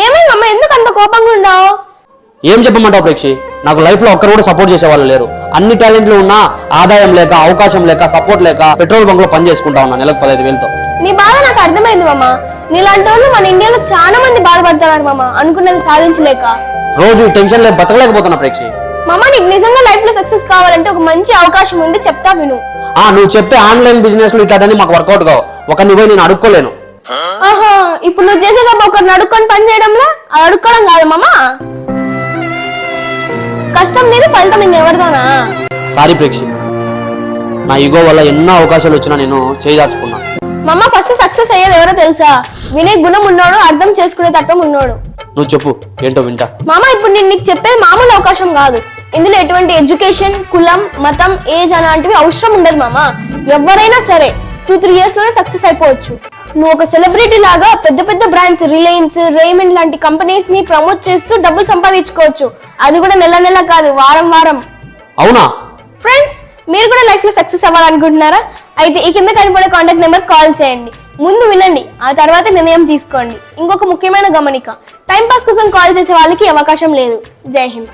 ఏమైందమ్మా? ఎందుకు అంత కోపంగా ఉన్నావు? ఏం చెప్పమంటావు ప్రేక్షి? నాకు లైఫ్లో ఒక్కరు కూడా సపోర్ట్ చేసే వాళ్ళు లేరు. అన్ని టాలెంట్లు ఉన్నా ఆదాయం లేక అవకాశం లేక సపోర్ట్ లేక పెట్రోల్ బంక్లో పని చేసుకుంటా ఉన్నా నెలకు పదహైదు వేలతో. నీ బాధ నాకు అర్థమైంది మామ. నీలాంటి వాళ్ళు మన ఇండియాలో చాలా మంది బాధపడుతున్నారు మామ. అనుకున్నది సాధించలేక. రోజు టెన్షన్ లేక బతకలేకపోతున్నా ప్రేక్షి. మామ నీకు నిజంగా లైఫ్లో సక్సెస్ కావాలంటే ఒక మంచి అవకాశం ఉంది చెప్తా విను. ఆ నువ్వు చెప్తే ఆన్లైన్ బిజినెస్లో ఇట్లాంటి మాకు వర్కౌట్ కావు. ఒక నువ్వే నేను అడుక్కోలేను. ఆహా ఇప్పుడు నువ్వు చేసే గొప్ప ఒకరిని అడుక్కొని పని చేయడంలో? అది అడుక్కోవడం కాదు మామ. కష్టం నీది ఫలితం ఇంకెవరితోనా సారీ ప్రేక్షి. నా ఈగో వల్ల ఎన్నో అవకాశాలు వచ్చినా నేను చేయదాచుకున్నా మమ్మ ఫస్ట్ సక్సెస్ అయ్యేది ఎవరో తెలుసా? వినే గుణం ఉన్నోడు అర్థం చేసుకునే తత్వం ఉన్నోడు. నువ్వు చెప్పు ఏంటో వింటా. మామ ఇప్పుడు నేను నీకు చెప్పేది మామూలు అవకాశం కాదు. ఇందులో ఎటువంటి ఎడ్యుకేషన్ కులం మతం ఏజ్ అలాంటివి అవసరం ఉండదు మామ. ఎవరైనా సరే టూ త్రీ ఇయర్స్లోనే సక్సెస్ అయిపోవచ్చు. నువ్వు ఒక సెలబ్రిటీ లాగా పెద్ద పెద్ద బ్రాండ్స్ రిలయన్స్ రేమండ్ లాంటి కంపెనీస్ని ప్రమోట్ చేస్తూ డబ్బులు సంపాదించుకోవచ్చు. అది కూడా నెల నెల కాదు వారం వారం. అవునా? ఫ్రెండ్స్ మీరు కూడా లైఫ్లో సక్సెస్ అవ్వాలనుకుంటున్నారా? అయితే ఈ కింద కనపడే కాంటాక్ట్ నెంబర్ కాల్ చేయండి. ముందు వినండి ఆ తర్వాత నిర్ణయం తీసుకోండి. ఇంకొక ముఖ్యమైన గమనిక టైం పాస్ కోసం కాల్ చేసే వాళ్ళకి అవకాశం లేదు. జై హింద్.